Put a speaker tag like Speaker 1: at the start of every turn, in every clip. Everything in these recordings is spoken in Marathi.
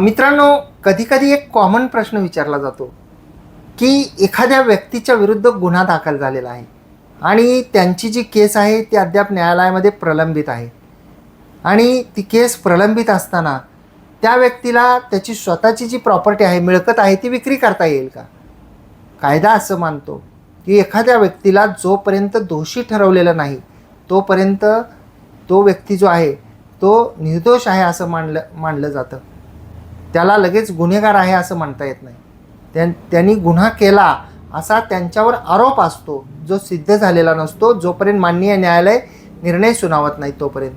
Speaker 1: मित्रांनो कधीकधी एक कॉमन प्रश्न विचारला जातो की एखाद्या व्यक्तीच्या विरुद्ध गुन्हा दाखल झालेला आहे आणि त्यांची जी केस आहे ती अद्याप न्यायालयामध्ये प्रलंबित आहे. आणि ती केस प्रलंबित असताना त्या व्यक्तीला त्याची स्वतःची जी प्रॉपर्टी आहे मिळकत आहे ती विक्री करता येईल का? कायदा असं मानतो की एखाद्या व्यक्तीला जोपर्यंत दोषी ठरवलेलं नाही तोपर्यंत तो व्यक्ती जो आहे तो निर्दोष आहे असं मानलं मानलं जातं. त्याला लगेच गुन्हेगार आहे असं म्हणता येत नाही. त्यां त्यांनी गुन्हा केला असा त्यांच्यावर आरोप असतो. जो सिद्ध झालेला नसतो जोपर्यंत माननीय न्यायालय निर्णय सुनावत नाही तोपर्यंत.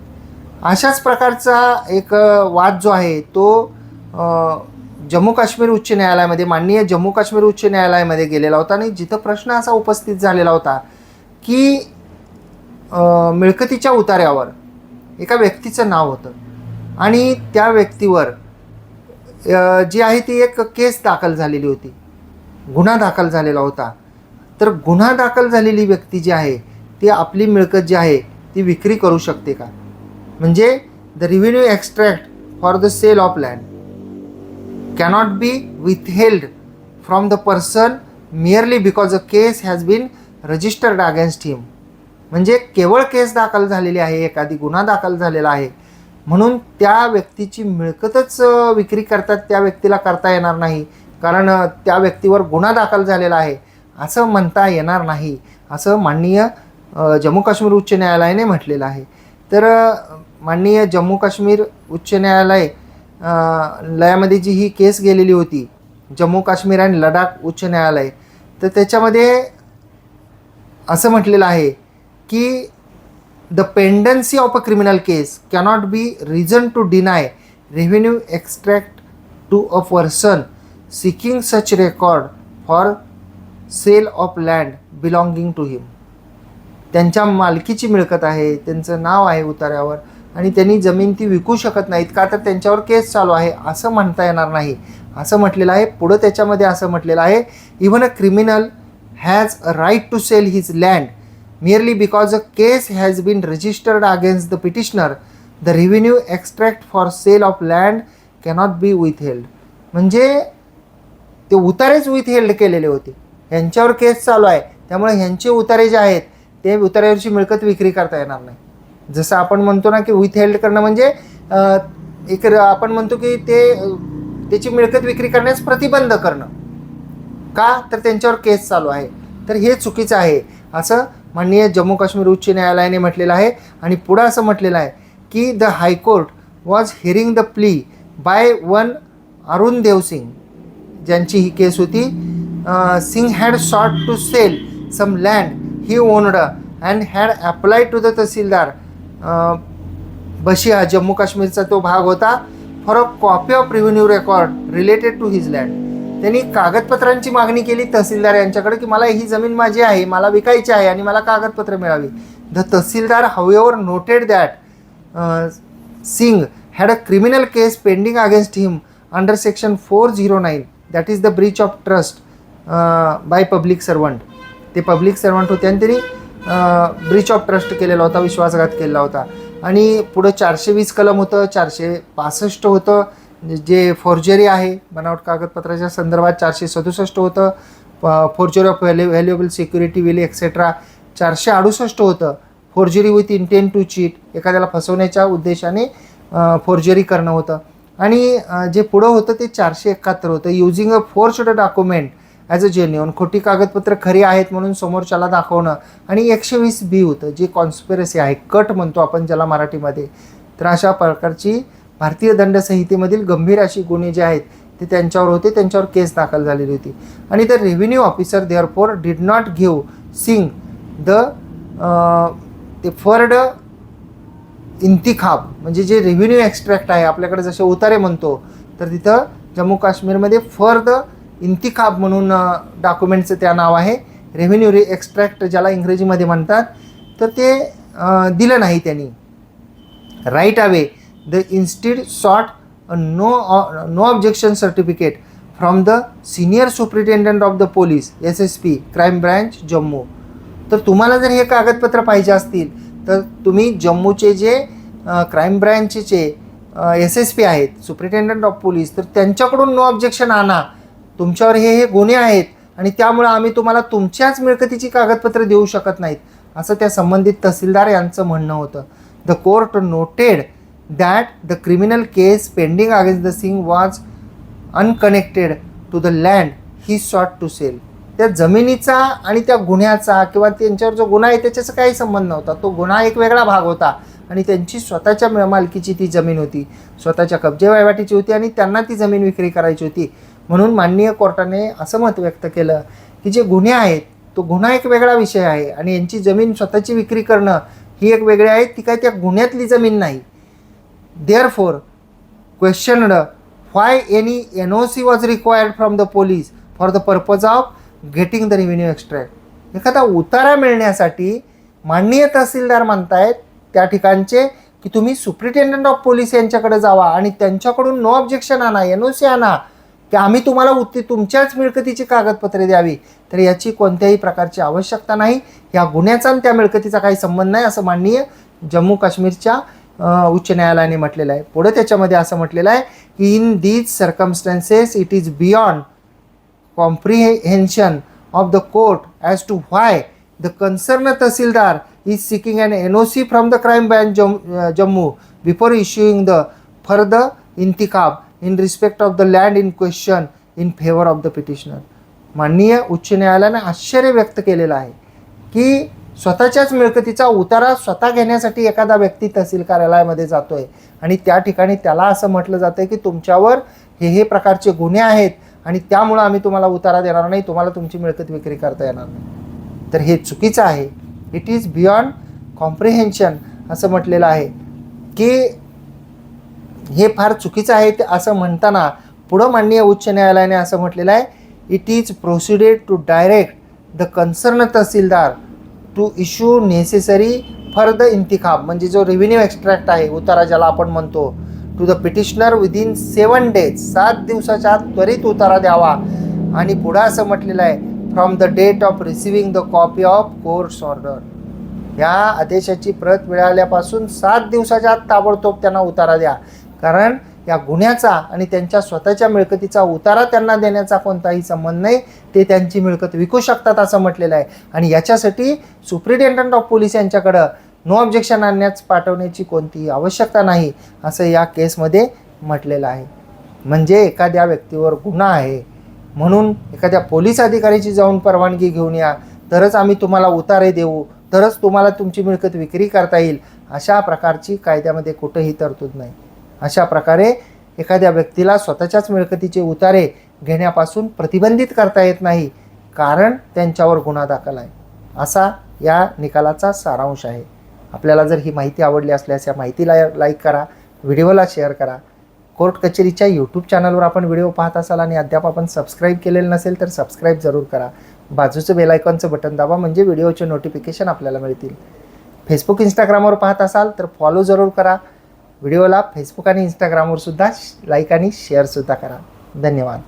Speaker 1: अशाच प्रकारचा एक वाद जो आहे तो जम्मू काश्मीर उच्च न्यायालयामध्ये माननीय जम्मू काश्मीर उच्च न्यायालयामध्ये गेलेला होता आणि जिथं प्रश्न असा उपस्थित झालेला होता की मिळकतीच्या उतार्यावर एका व्यक्तीचं नाव होतं. आणि त्या व्यक्तीवर जी आहे ती एक केस दाखल झालेली होती. गुन्हा दाखल झालेला होता. तर गुन्हा दाखल झालेली व्यक्ती जी आहे ती आपली मिळकत जी आहे ती विक्री करू शकते का? म्हणजे the revenue extract for the sale of land cannot be withheld from the person merely because a case has been registered against him म्हणजे केवळ केस दाखल झालेली आहे एखादी गुन्हा दाखल झालेला आहे म्हणून त्या व्यक्तीची मिळकतच विक्री करतात त्या व्यक्तीला करता येणार नाही. कारण त्या व्यक्तीवर गुन्हा दाखल झालेला आहे. असं म्हणता येणार नाही. असं माननीय जम्मू काश्मीर उच्च न्यायालयाने म्हटलेलं आहे. तर माननीय जम्मू काश्मीर उच्च न्यायालय लयामध्ये जी ही केस गेलेली होती जम्मू काश्मीर आणि लडाख उच्च न्यायालय तर त्याच्यामध्ये असं म्हटलेलं आहे की the pendency of a criminal case cannot be reason to deny revenue extract to a person seeking such record for sale of land belonging to him त्यांच्या मालकीची मिळकत आहे त्यांचं नाव आहे उतार्यावर आणि त्यांनी जमीन ती विकू शकत नाहीत का तर त्यांच्यावर केस चालू आहे असं म्हणता येणार नाही. असं म्हटलेलं आहे पुढं त्याच्यामध्ये असं म्हटलेलं आहे even a criminal has a right to sell his land merely because a case has been registered against the petitioner, the revenue extract for sale of land cannot be withheld. म्हणजे ते उतारेच विथहेल्ड केलेले होते. ह्यांच्यावर केस चालू आहे. त्यामुळे ह्यांचे उतारे जे आहेत ते उतार्यावरची मिळकत विक्री करता येणार नाही. जसं आपण म्हणतो ना की विथहेल्ड करणं म्हणजे एक र- आपण म्हणतो की ते त्याची मिळकत विक्री करण्यास प्रतिबंध करणं. का? तर त्यांच्यावर केस चालू आहे. तर हे चुकीचं आहे. असं माननीय जम्मू काश्मीर उच्च न्यायालयाने म्हटलेलं आहे आणि पुढं असं म्हटलेलं आहे की the high court was hearing the plea by one Arun Devsingh ज्यांची ही केस होती. Singh had sought to sell some land he owned and had apply to the tehsildar. बशिया Jammu काश्मीरचा तो भाग होता. For a copy of revenue record related to his land त्यांनी कागदपत्रांची मागणी केली तहसीलदार यांच्याकडे की मला ही जमीन माझी आहे मला विकायची आहे आणि मला कागदपत्र मिळावी. The tehsildar however noted that Singh had a criminal case pending against him under section four zero nine that is the breach of trust by public servant ते पब्लिक सर्वंट होते आणि त्यांनी ब्रीच ऑफ ट्रस्ट केलेला होता विश्वासघात केलेला होता. आणि पुढं चारशे वीस कलम होतं चारशे पासष्ट होतं जे फॉर्जरी आहे बनावट कागदपत्राच्या संदर्भात चारशे सदुसष्ट होतं forgery of value valuable security will etcetera चारशे अडुसष्ट होतं. Forgery with intent to cheat एखाद्याला फसवण्याच्या उद्देशाने फोर्जरी करणं होतं. आणि जे पुढं होतं ते चारशे एकाहत्तर होतं. Using a forced document as a genuine खोटी कागदपत्र खरी आहेत म्हणून समोरच्याला दाखवणं. आणि एकशे वीस बी होतं जी कॉन्स्पिरसी आहे कट म्हणतो आपण ज्याला मराठीमध्ये. तर अशा प्रकारची भारतीय दंड संहितेमधील गंभीर अशी गुन्हे जे आहेत ते त्यांच्यावर होते त्यांच्यावर केस दाखल झालेली होती. आणि the revenue officer therefore did not give Singh the ते फर्ड इंतिखाब म्हणजे जे रेव्हेन्यू एक्स्ट्रॅक्ट आहे आपल्याकडे जसे उतारे म्हणतो तर तिथं जम्मू काश्मीरमध्ये फर्द इंतिखाब म्हणून डॉक्युमेंटचं त्या नाव आहे. रेव्हेन्यू रे एक्स्ट्रॅक्ट ज्याला इंग्रजीमध्ये म्हणतात तर ते दिलं नाही त्यांनी. Right away the instead sought a no no objection certificate from the senior superintendent of the police S S P crime branch Jammu तर तुम्हाला जर हे कागदपत्र पाहिजे असतील तर तुम्ही जम्मूचे जे क्राईम ब्रँचचे एस एस पी आहेत सुप्रिटेंडंट ऑफ पोलीस तर त्यांच्याकडून नो ऑब्जेक्शन आणा. तुमच्यावर हे हे गुन्हे आहेत आणि त्यामुळे आम्ही तुम्हाला तुमच्याच मिळकतीची कागदपत्र देऊ शकत नाहीत असं त्या संबंधित तहसीलदार यांचं म्हणणं होतं. The court noted that the criminal case pending against the Singh was unconnected to the land he sought to sell त्या जमिनीचा आणि त्या गुन्ह्याचा किंवा त्यांच्यावर जो गुन्हा आहे त्याच्याचा काही संबंध नव्हता. तो गुन्हा एक वेगळा भाग होता आणि त्यांची स्वतःच्या म- मालकीची ती जमीन होती. स्वतःच्या कब्जे वहिवाटीची होती आणि त्यांना ती जमीन विक्री करायची होती. म्हणून माननीय कोर्टाने असं मत व्यक्त केलं की जे गुन्हे आहेत तो गुन्हा एक वेगळा विषय आहे आणि यांची जमीन स्वतःची विक्री करणं ही एक वेगळी आहे. ती काय त्या गुन्ह्यातली जमीन नाही. Therefore questioned why any NOC was required from the police for the purpose of getting the revenue extract. एखादा उतारा मिळण्यासाठी माननीय तहसीलदार म्हणतायत त्या ठिकाणचे की तुम्ही सुप्रिटेंडंट ऑफ पोलीस यांच्याकडे जावा आणि त्यांच्याकडून नो ऑब्जेक्शन आणा एन ओ सी आणा की आम्ही तुम्हाला उत्ती तुमच्याच मिळकतीची कागदपत्रे द्यावी. तर याची कोणत्याही प्रकारची आवश्यकता नाही. या गुन्ह्याचा आणि त्या मिळकतीचा काही संबंध नाही असं माननीय जम्मू काश्मीरच्या उच्च न्यायालयाने म्हटलेलं आहे. पुढे त्याच्यामध्ये असं म्हटलेलं आहे की in these circumstances it is beyond comprehension of the court as to why the concern tehsildar is seeking an N O C from the crime branch Jam Jammu before issuing the fur the इंतिकाब in respect of the land in question in favour of the petitioner माननीय उच्च न्यायालयाने आश्चर्य व्यक्त केलेलं आहे की स्वतःच्याच मिळकतीचा उतारा स्वतः घेण्यासाठी एखादा व्यक्ती तहसील कार्यालयामध्ये जातोय. आणि त्या ठिकाणी त्याला असं म्हटलं जातं की तुमच्यावर हे हे प्रकारचे गुन्हे आहेत आणि त्यामुळं आम्ही तुम्हाला उतारा देणार नाही तुम्हाला तुमची मिळकत विक्री करता येणार नाही. तर हे चुकीचं आहे. इट इज बियॉन्ड कॉम्प्रिहेन्शन असं म्हटलेलं आहे. की हे फार चुकीचं आहे ते असं म्हणताना पुढं माननीय उच्च न्यायालयाने असं म्हटलेलं आहे. It is proceeded to direct the concern tehsildar to issue necessary for the इंतिखाब म्हणजे जो रेव्हेन्यू एक्स्ट्रॅक्ट आहे उतारा ज्याला आपण म्हणतो to the petitioner within seven days सात दिवसाच्या आत त्वरित उतारा द्यावा. आणि पुढं असं म्हटलेलं आहे from the date of receiving the copy of course order या आदेशाची प्रत मिळाल्यापासून सात दिवसाच्या आत ताबडतोब त्यांना उतारा द्या. कारण या गुन्ह्याचा आणि त्यांच्या स्वतःच्या मिळकतीचा उतारा त्यांना देण्याचा कोणताही संबंध नाही ते त्यांची मिळकत विकू शकतात असं म्हटलेलं आहे. आणि याच्यासाठी सुप्रिटेंडंट ऑफ पोलीस यांच्याकडं नो ऑब्जेक्शन आणण्यास पाठवण्याची कोणतीही आवश्यकता नाही असं या केसमध्ये म्हटलेलं आहे. म्हणजे एखाद्या व्यक्तीवर गुन्हा आहे म्हणून एखाद्या पोलीस अधिकाऱ्याची जाऊन परवानगी घेऊन या. तरच आम्ही तुम्हाला उतारे देऊ तरच तुम्हाला तुमची मिळकत विक्री करता येईल अशा प्रकारची कायद्यामध्ये कुठंही तरतूद नाही. अशा प्रकारे एखाद्या व्यक्तीला स्वतःच्याच मिळकतीचे उतारे घेण्यापासून प्रतिबंधित करता येत नाही कारण त्यांच्यावर गुन्हा दाखल आहे. असा या निकालाचा सारांश आहे. आपल्याला जर ही माहिती आवडली असल्यास या माहितीला लाईक करा व्हिडिओला शेअर करा. कोर्ट कचेरीच्या यूट्यूब चॅनलवर आपण व्हिडिओ पाहत असाल आणि अद्याप आपण सबस्क्राईब केलेलं नसेल तर सबस्क्राईब जरूर करा. बाजूचं बेलायकॉनचं बटन दाबा म्हणजे व्हिडिओचे नोटिफिकेशन आपल्याला मिळतील. फेसबुक इंस्टाग्रामवर पाहत असाल तर फॉलो जरूर करा. व्हिडिओला फेसबुक आणि इंस्टाग्रामवर सुद्धा लाईक आणि शेअरसुद्धा करा. धन्यवाद.